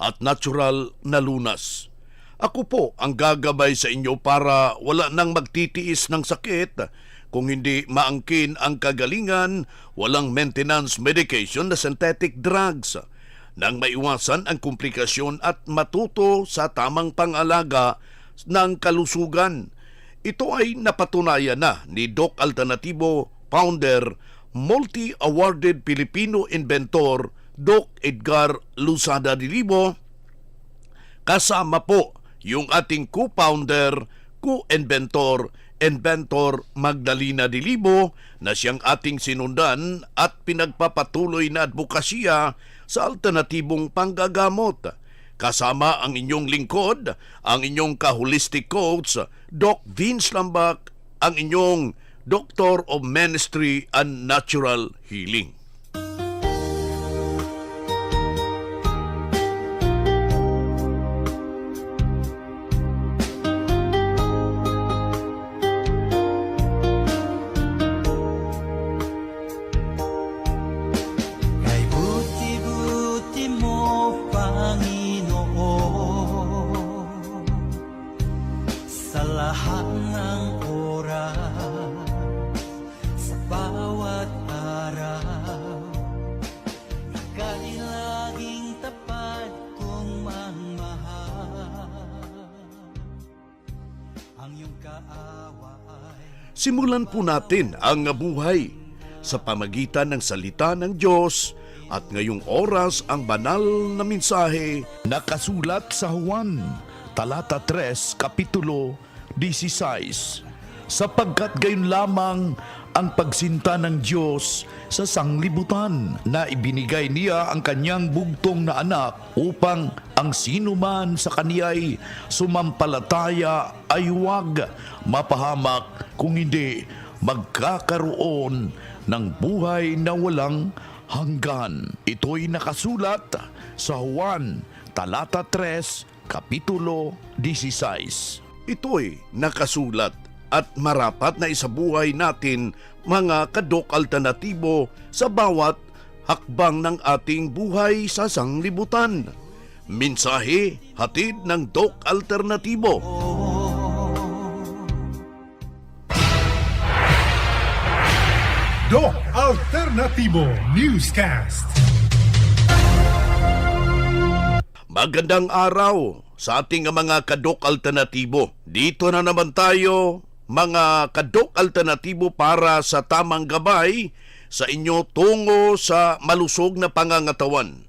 at natural na lunas. Ako po ang gagabay sa inyo para wala nang magtitiis ng sakit kung hindi maangkin ang kagalingan, walang maintenance medication na synthetic drugs nang maiwasan ang komplikasyon at matuto sa tamang pangalaga ng kalusugan. Ito ay napatunayan na ni Doc Alternativo, founder, multi-awarded Filipino inventor Doc Edgar Lusada Dilibo, kasama po yung ating co-founder, co-inventor, inventor Magdalena Dilibo na siyang ating sinundan at pinagpapatuloy na advokasya sa alternatibong panggagamot. Kasama ang inyong lingkod, ang inyong ka-holistic coach, Doc Vince Lambak, ang inyong Doctor of Ministry and Natural Healing. Simulan po natin ang buhay sa pamagitan ng salita ng Diyos at ngayong oras ang banal na mensahe Nakasulat sa Juan, talata 3, kapitulo 16. Sapagkat gayon lamang ang pagsinta ng Diyos sa sanglibutan na ibinigay niya ang kanyang bugtong na anak upang ang sino man sa kaniya'y sumampalataya ay huwag mapahamak kung hindi magkakaroon ng buhay na walang hanggan. Ito'y nakasulat sa Juan, talata 3, kapitulo 16. Ito'y nakasulat at marapat na isabuhay natin mga kadok alternatibo sa bawat hakbang ng ating buhay sa sanglibutan. Mensahe hatid ng Dok Alternatibo. Doc Alternativo Newscast. Magandang araw sa ating mga kadok alternatibo. Dito na naman tayo, mga kadok alternatibo para sa tamang gabay sa inyo tungo sa malusog na pangangatawan.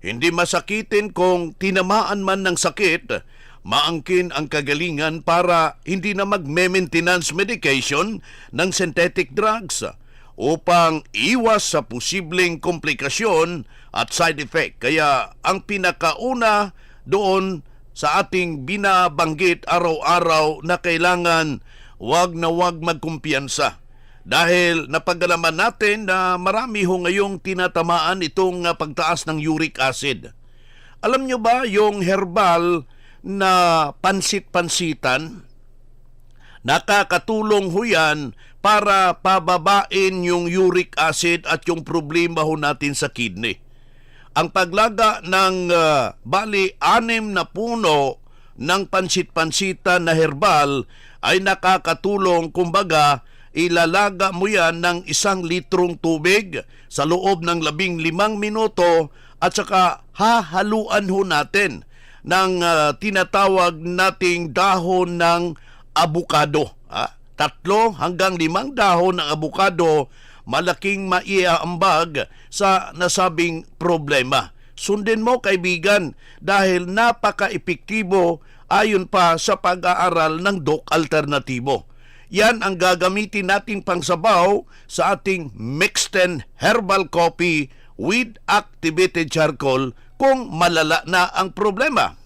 Hindi masakitin kung tinamaan man ng sakit, maangkin ang kagalingan para hindi na magme-maintenance medication ng synthetic drugs upang iwas sa posibleng komplikasyon at side effect. Kaya ang pinakauna doon sa ating binabanggit araw-araw na kailangan wag na wag magkumpiyansa. Dahil napagalaman natin na marami ho ngayong tinatamaan itong ah, pagtaas ng uric acid. Alam nyo ba yung herbal na pansit-pansitan? Nakakatulong ho yan para pababain yung uric acid at yung problema ho natin sa kidney. ang paglaga ng ah, bali anim na puno ng pansit-pansita na herbal ay nakakatulong kumbaga ilalaga mo yan ng isang litrong tubig sa loob ng labing limang minuto at saka hahaluan ho natin ng ah, tinatawag nating dahon ng abukado. Ah, tatlo hanggang limang dahon ng abukado malaking maiaambag sa nasabing problema. Sundin mo kaibigan dahil napaka-epektibo ayon pa sa pag-aaral ng Doc Alternatibo. Yan ang gagamitin nating pangsabaw sa ating Mixten Herbal Coffee with activated charcoal kung malala na ang problema.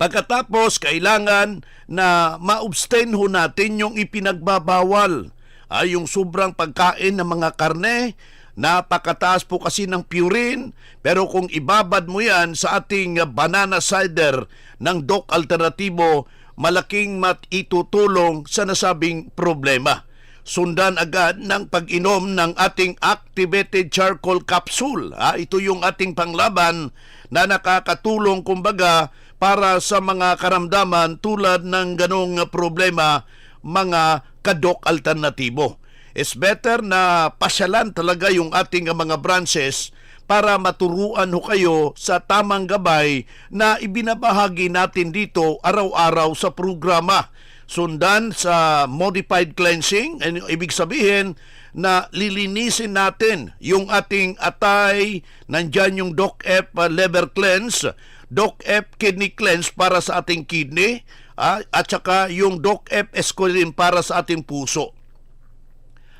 Pagkatapos, kailangan na ma-abstain ho natin yung ipinagbabawal. Ay yung sobrang pagkain ng mga karne, napakataas po kasi ng purine, pero kung ibabad mo yan sa ating banana cider ng Doc Alternatibo, malaking matitutulong sa nasabing problema. Sundan agad ng pag-inom ng ating activated charcoal capsule. Ah, ito yung ating panglaban na nakakatulong kumbaga para sa mga karamdaman tulad ng ganong problema mga kadok alternatibo. It's better na pasyalan talaga yung ating mga branches para maturuan ho kayo sa tamang gabay na ibinabahagi natin dito araw-araw sa programa. Sundan sa modified cleansing, and ibig sabihin na lilinisin natin yung ating atay, nandyan yung DocF uh, liver cleanse, DocF kidney cleanse para sa ating kidney, ah, at saka yung DocF esqualene para sa ating puso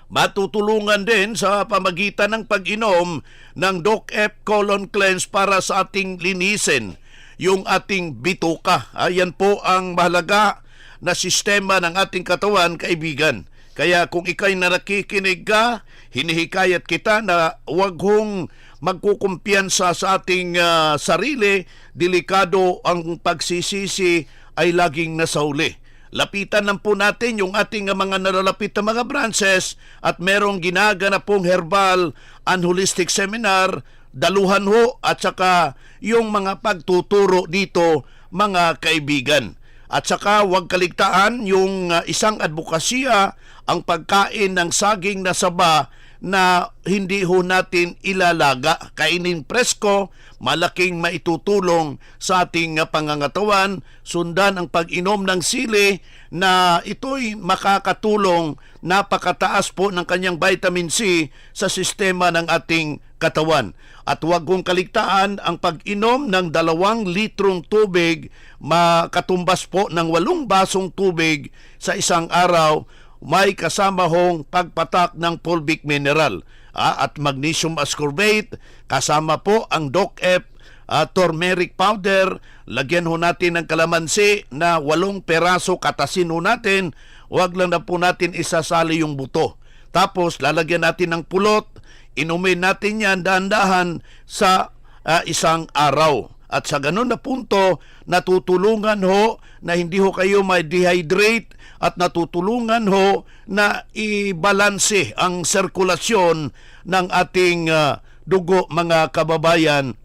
matutulungan din sa pamagitan ng pag-inom ng DocF Colon Cleanse para sa ating linisin yung ating bituka. Ayan po ang mahalaga na sistema ng ating katawan, kaibigan. Kaya kung ikay na nakikinig ka, hinihikayat kita na huwag hong magkukumpiyansa sa ating ah, sarili, delikado ang pagsisisi ay laging nasa uli. Lapitan lang po natin yung ating mga nalalapit na mga branches at merong ginaganap pong herbal and holistic seminar, daluhan ho at saka yung mga pagtuturo dito mga kaibigan. At saka huwag kaligtaan yung uh, isang advokasya ang pagkain ng saging na saba na hindi ho natin ilalaga. Kainin presko, malaking maitutulong sa ating pangangatawan. Sundan ang pag-inom ng sili na ito'y makakatulong napakataas po ng kanyang vitamin C sa sistema ng ating katawan. At huwag kong kaligtaan ang pag-inom ng dalawang litrong tubig, makatumbas po ng walong basong tubig sa isang araw, may kasama hong pagpatak ng fulvic mineral ah, at magnesium ascorbate, kasama po ang DOC-F uh, turmeric powder, lagyan ho natin ng kalamansi na walong peraso katasin ho natin, huwag lang na po natin isasali yung buto. Tapos lalagyan natin ng pulot, inumin natin yan dahan-dahan sa ah, isang araw. At sa ganun na punto, natutulungan ho na hindi ho kayo may dehydrate at natutulungan ho na ibalanse ang sirkulasyon ng ating ah, dugo mga kababayan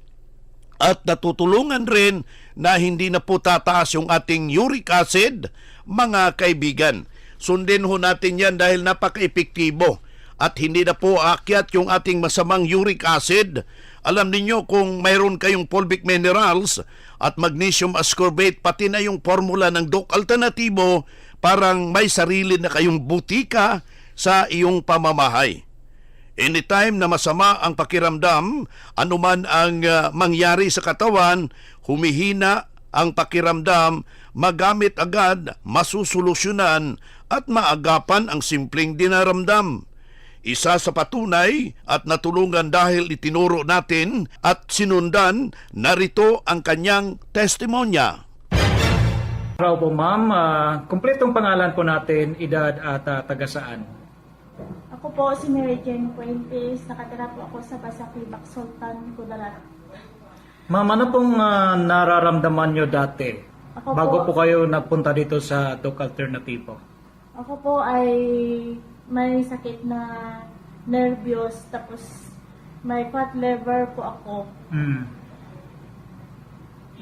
at natutulungan rin na hindi na po tataas yung ating uric acid, mga kaibigan. Sundin ho natin yan dahil napaka-epektibo at hindi na po aakyat yung ating masamang uric acid. Alam ninyo kung mayroon kayong fulvic minerals at magnesium ascorbate pati na yung formula ng Doc Alternatibo, parang may sarili na kayong butika sa iyong pamamahay. Anytime na masama ang pakiramdam, anuman ang uh, mangyari sa katawan, humihina ang pakiramdam, magamit agad, masusolusyonan at maagapan ang simpleng dinaramdam. Isa sa patunay at natulungan dahil itinuro natin at sinundan, narito ang kanyang testimonya. Araw po ma'am, Ah, kumpletong pangalan po natin, edad at ah, taga saan? Ako po si Mary Jane Fuentes. Nakatira po ako sa Basaquibac, Sultan, Kudarat. Ma'am, ano pong ah, nararamdaman nyo dati? Ako bago po- po kayo nagpunta dito sa Doc Alternativo? Ako po ay may sakit na nervyos tapos may fat liver po ako. Mm.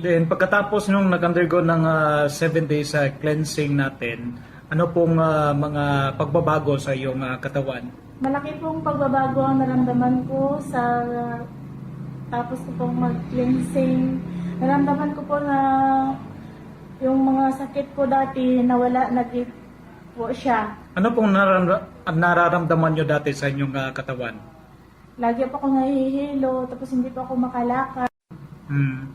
Then pagkatapos nung nag-undergo ng 7 days sa cleansing natin, ano pong ah, mga pagbabago sa iyong ah, katawan? Malaki pong pagbabago ang naramdaman ko sa tapos ko pong mag-cleansing. Naramdaman ko po na yung mga sakit ko dati nawala na po siya. Ano pong naram- nararamdaman nyo dati sa inyong ah, katawan? Lagi po ako nahihilo, tapos hindi pa ako makalakad. Hmm.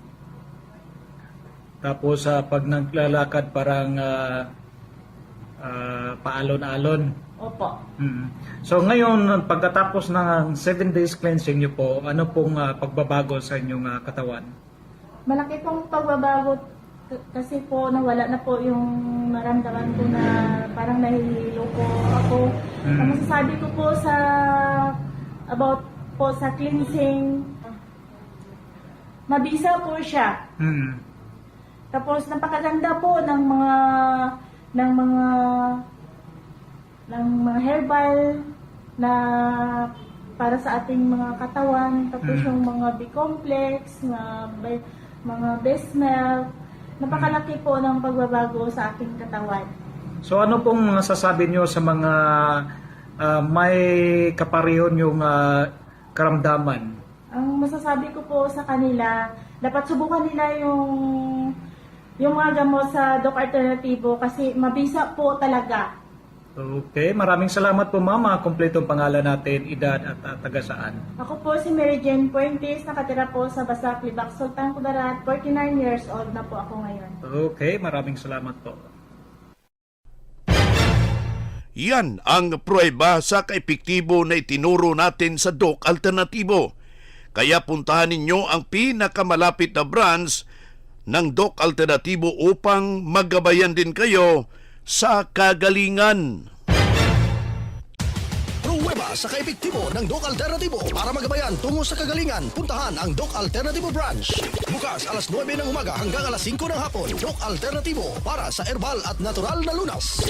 Tapos sa pag naglalakad parang ah, ah, paalon-alon. Opo. Hmm. So ngayon, pagkatapos ng 7 days cleansing nyo po, ano pong ah, pagbabago sa inyong ah, katawan? Malaki pong pagbabago kasi po nawala na po yung naramdaman ko na parang nahihilo po ako. Mm. Ang masasabi ko po sa about po sa cleansing, mabisa po siya. Hmm. Tapos napakaganda po ng mga ng mga ng mga herbal na para sa ating mga katawan. Tapos Mm. yung mga B-complex, mga, mga Besmel. Napakalaki po ng pagbabago sa aking katawan. So ano pong masasabi nyo sa mga ah, may kaparehon yung ah, karamdaman? Ang masasabi ko po sa kanila, dapat subukan nila yung yung mga gamot sa Doc Alternativo kasi mabisa po talaga. Okay, maraming salamat po mama. Kompleto ang pangalan natin, edad at uh, taga saan. Ako po si Mary Jane Puentes, nakatira po sa Basak, Libak, Sultan Kudarat. 49 years old na po ako ngayon. Okay, maraming salamat po. Yan ang pruweba sa kaepektibo na itinuro natin sa Doc Alternatibo. Kaya puntahan ninyo ang pinakamalapit na branch ng Doc Alternatibo upang magabayan din kayo sa kagalingan. Pruweba sa kaepektibo ng Doc Alternatibo para magabayan tungo sa kagalingan. Puntahan ang Doc Alternatibo Branch. Bukas alas 9 ng umaga hanggang alas 5 ng hapon. Doc Alternatibo para sa herbal at natural na lunas.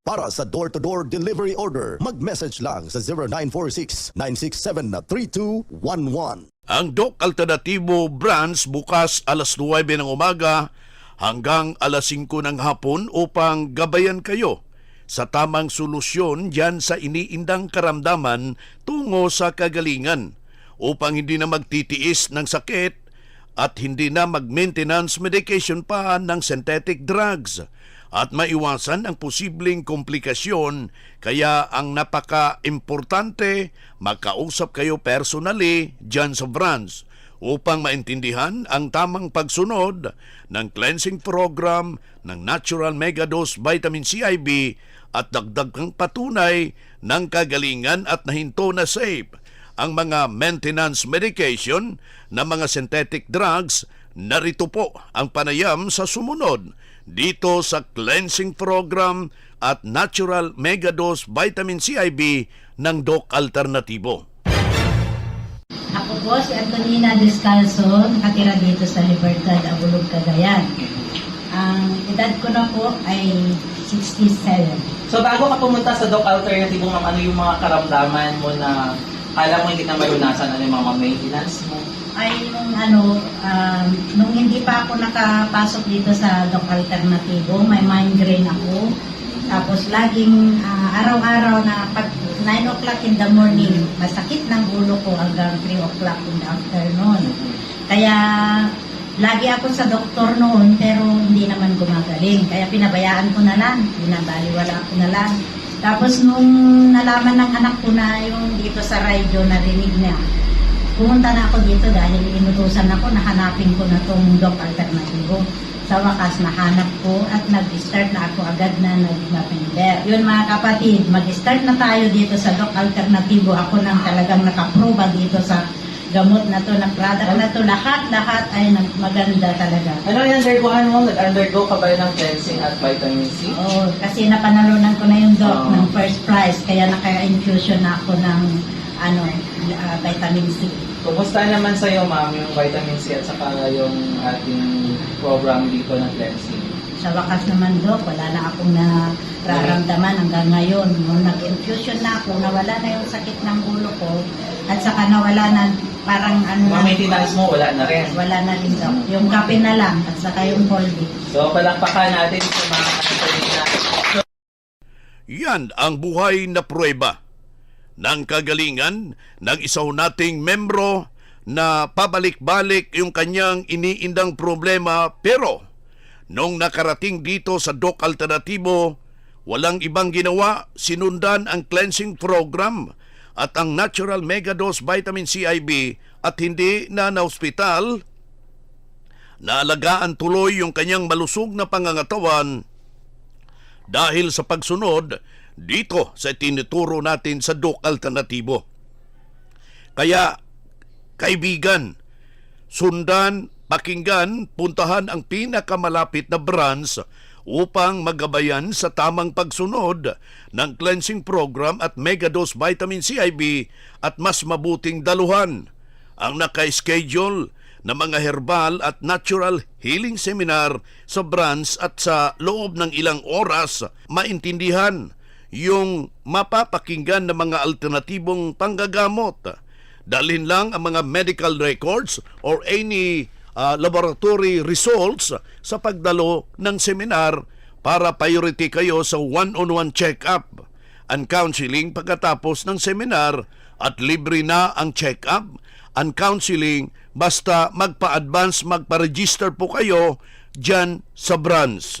Para sa door-to-door delivery order, mag-message lang sa 0946-967-3211. Ang Doc Alternatibo branch bukas alas 9 ng umaga hanggang alas 5 ng hapon upang gabayan kayo sa tamang solusyon dyan sa iniindang karamdaman tungo sa kagalingan upang hindi na magtitiis ng sakit at hindi na mag-maintenance medication pa ng synthetic drugs at maiwasan ang posibleng komplikasyon. Kaya ang napaka-importante makausap kayo personally dyan sa branch upang maintindihan ang tamang pagsunod ng cleansing program ng Natural Megadose Vitamin CIB at dagdag kang patunay ng kagalingan at nahinto na safe ang mga maintenance medication na mga synthetic drugs, narito po ang panayam sa sumunod dito sa cleansing program at natural megadose vitamin CIB ng Doc Alternatibo. Po si Antonina Descalzo, nakatira dito sa Libertad, Abulog, Cagayan. Ang edad ko na po ay 67. So bago ka pumunta sa Doc Alternative, ma'am, ano yung mga karamdaman mo na kala mo hindi na malunasan, ano yung mga maintenance mo? Ay yung ano, um, nung hindi pa ako nakapasok dito sa Doc Alternativo, may migraine ako. Tapos laging ah, araw-araw na pag 9 o'clock in the morning, masakit ng ulo ko hanggang 3 o'clock in the afternoon. Kaya lagi ako sa doktor noon pero hindi naman gumagaling. Kaya pinabayaan ko na lang, binabaliwala ko na lang. Tapos nung nalaman ng anak ko na yung dito sa radyo, narinig niya, pumunta na ako dito dahil inutusan ako na hanapin ko na tong doc alternatibo. Sa wakas, nahanap ko at nag-start na ako agad na nag-November. Yun mga kapatid, mag-start na tayo dito sa doc alternatibo. Ako nang talagang nakaproba dito sa gamot na to, na product na to. Lahat-lahat ay maganda talaga. Ano yung undergohan mo? Nag-undergo ka ba ng cleansing at vitamin C? Oo, kasi napanalunan ko na yung doc Oo. ng first prize. Kaya naka-infusion na ako ng ano, ah, vitamin C. Kumusta naman sa'yo, ma'am, yung vitamin C at saka yung ating program dito ng cleansing? sa wakas naman, Dok, wala na akong nararamdaman hanggang ngayon. Nung nag-infusion na ako, nawala na yung sakit ng ulo ko, at saka nawala na parang ano Mga na, maintenance mo, wala na rin. wala na rin, Dok. Yung kape na lang, at saka yung holding. So, palakpakan natin sa mga attorney na Yan ang buhay na pruweba ng kagalingan ng isa nating membro na pabalik-balik yung kanyang iniindang problema pero nung nakarating dito sa Doc Alternatibo, walang ibang ginawa, sinundan ang cleansing program at ang natural megadose vitamin CIB at hindi na na ospital, naalagaan tuloy yung kanyang malusog na pangangatawan dahil sa pagsunod dito sa tinuturo natin sa Doc Alternatibo. Kaya, kaibigan, sundan, pakinggan, puntahan ang pinakamalapit na branch upang magabayan sa tamang pagsunod ng cleansing program at megadose vitamin CIB at mas mabuting daluhan ang naka-schedule na mga herbal at natural healing seminar sa branch at sa loob ng ilang oras maintindihan yung mapapakinggan na mga alternatibong panggagamot. Dalhin lang ang mga medical records or any uh, laboratory results sa pagdalo ng seminar para priority kayo sa one-on-one check-up and counseling pagkatapos ng seminar at libre na ang check-up and counseling basta magpa-advance, magpa-register po kayo dyan sa branch.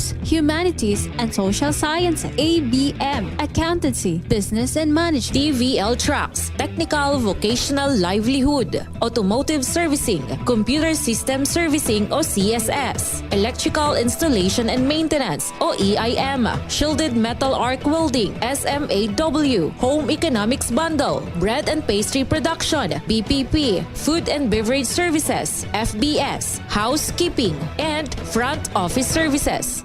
HUMS, Humanities and Social Sciences, ABM, Accountancy, Business and Management, TVL tracks, technical vocational livelihood, automotive servicing, computer system servicing o CSS, electrical installation and maintenance o EIM, shielded metal arc welding, SMAW, home economics bundle, bread and pastry production, BPP, food and beverage services, FBS, housekeeping, and front office services.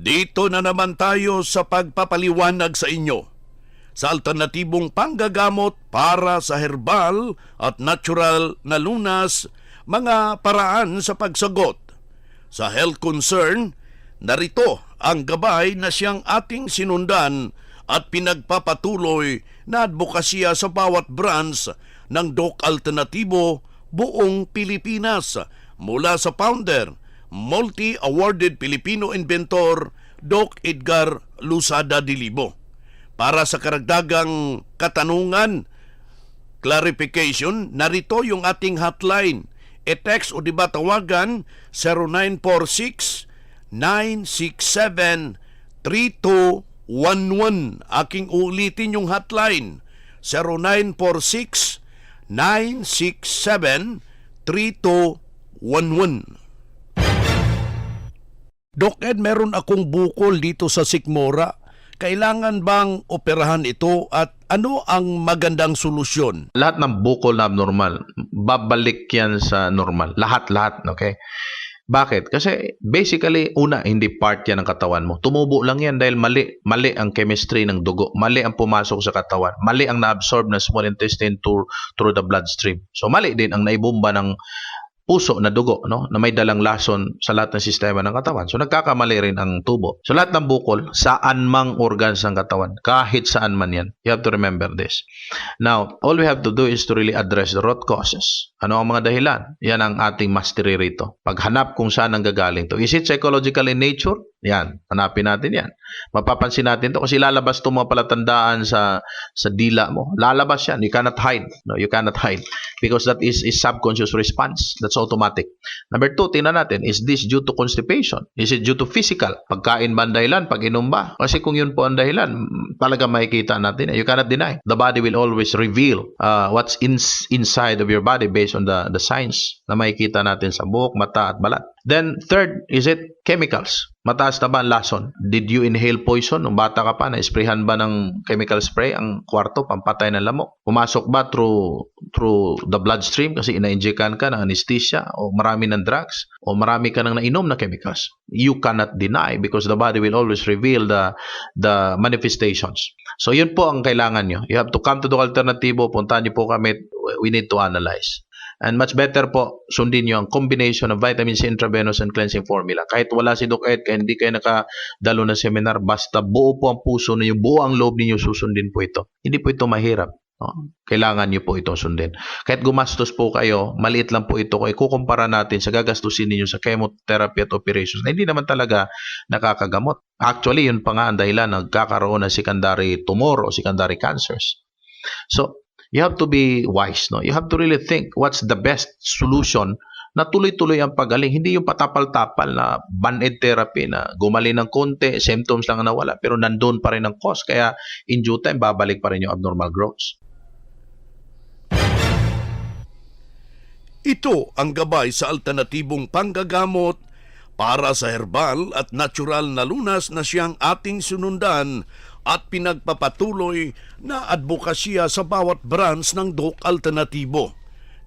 Dito na naman tayo sa pagpapaliwanag sa inyo sa alternatibong panggagamot para sa herbal at natural na lunas, mga paraan sa pagsagot. Sa health concern, narito ang gabay na siyang ating sinundan at pinagpapatuloy na advokasya sa bawat branch ng Doc Alternatibo buong Pilipinas mula sa founder, multi-awarded Filipino inventor Doc Edgar Lusada Dilibo. Para sa karagdagang katanungan, clarification, narito yung ating hotline. E-text o di ba tawagan 0946 967 3211. Aking ulitin yung hotline 0946 967 3211. Doc Ed, meron akong bukol dito sa Sikmora. Kailangan bang operahan ito at ano ang magandang solusyon? lahat ng bukol na abnormal, babalik yan sa normal. Lahat-lahat, okay? Bakit? Kasi basically, una, hindi part yan ng katawan mo. Tumubo lang yan dahil mali. Mali ang chemistry ng dugo. Mali ang pumasok sa katawan. Mali ang na-absorb ng small intestine through, through the bloodstream. So, mali din ang naibumba ng puso na dugo no na may dalang lason sa lahat ng sistema ng katawan. So nagkakamali rin ang tubo. So lahat ng bukol saan mang organs ng katawan, kahit saan man 'yan. You have to remember this. Now, all we have to do is to really address the root causes. Ano ang mga dahilan? Yan ang ating mastery rito. Paghanap kung saan ang gagaling to. Is it psychological in nature? Yan, hanapin natin yan. Mapapansin natin to kasi lalabas to mga palatandaan sa sa dila mo. Lalabas yan. You cannot hide. No, you cannot hide because that is is subconscious response. That's automatic. Number two, tingnan natin, is this due to constipation? Is it due to physical? Pagkain ba ang dahilan? Pag inom ba? Kasi kung yun po ang dahilan, mm, talaga makikita natin. yan. You cannot deny. The body will always reveal uh, what's in, inside of your body based on the, the signs na makikita natin sa buhok, mata at balat. Then, third, is it chemicals? Mataas na ba ang lason? Did you inhale poison? Nung bata ka pa, na-sprayhan ba ng chemical spray ang kwarto, pampatay ng lamok? Pumasok ba through, through the bloodstream kasi ina-injectan ka ng anesthesia o marami ng drugs o marami ka nang nainom na chemicals? You cannot deny because the body will always reveal the, the manifestations. So, yun po ang kailangan nyo. You have to come to the alternativo, puntahan nyo po kami, we need to analyze. And much better po, sundin nyo ang combination of vitamin C intravenous and cleansing formula. Kahit wala si Doc Ed, kahit hindi kayo nakadalo ng seminar, basta buo po ang puso ninyo, buo ang loob ninyo, susundin po ito. Hindi po ito mahirap. No? Kailangan nyo po itong sundin. Kahit gumastos po kayo, maliit lang po ito kung ikukumpara natin sa gagastusin ninyo sa chemotherapy at operations na hindi naman talaga nakakagamot. Actually, yun pa nga ang dahilan nagkakaroon ng secondary tumor o secondary cancers. So, you have to be wise, no? You have to really think what's the best solution na tuloy-tuloy ang pagaling. Hindi yung patapal-tapal na band-aid therapy na gumaling ng konti, symptoms lang ang nawala, pero nandun pa rin ang cause. Kaya in due time, babalik pa rin yung abnormal growths. Ito ang gabay sa alternatibong panggagamot para sa herbal at natural na lunas na siyang ating sunundan at pinagpapatuloy na advokasya sa bawat branch ng Doc Alternatibo.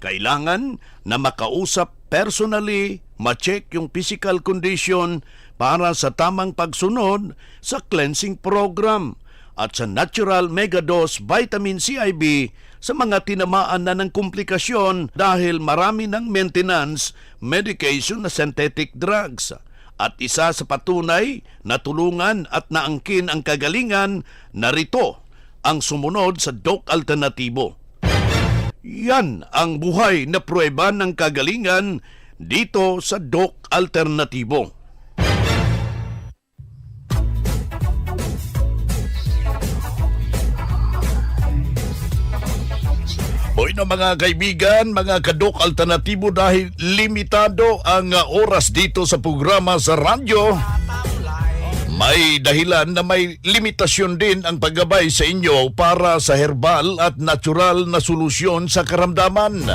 Kailangan na makausap personally, ma-check yung physical condition para sa tamang pagsunod sa cleansing program at sa natural megadose vitamin CIB sa mga tinamaan na ng komplikasyon dahil marami ng maintenance medication na synthetic drugs. At isa sa patunay na tulungan at naangkin ang kagalingan, narito ang sumunod sa Doc Alternatibo. Yan ang buhay na pruweba ng kagalingan dito sa Doc Alternatibo. Na mga kaibigan, mga kadok alternatibo dahil limitado ang uh, oras dito sa programa sa radyo. May dahilan na may limitasyon din ang paggabay sa inyo para sa herbal at natural na solusyon sa karamdaman.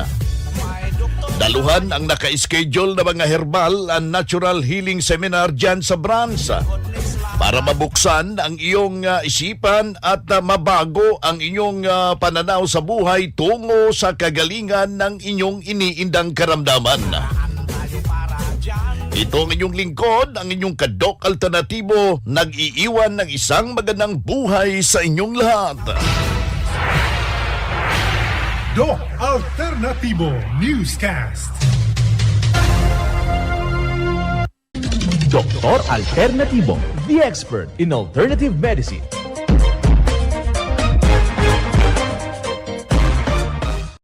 Daluhan ang naka-schedule na mga herbal and natural healing seminar dyan sa branch para mabuksan ang iyong uh, isipan at uh, mabago ang inyong uh, pananaw sa buhay tungo sa kagalingan ng inyong iniindang karamdaman. Ito ang inyong lingkod, ang inyong kadok alternatibo, nag-iiwan ng isang magandang buhay sa inyong lahat. Doc Alternativo Newscast. Doktor Alternativo, the expert in alternative medicine.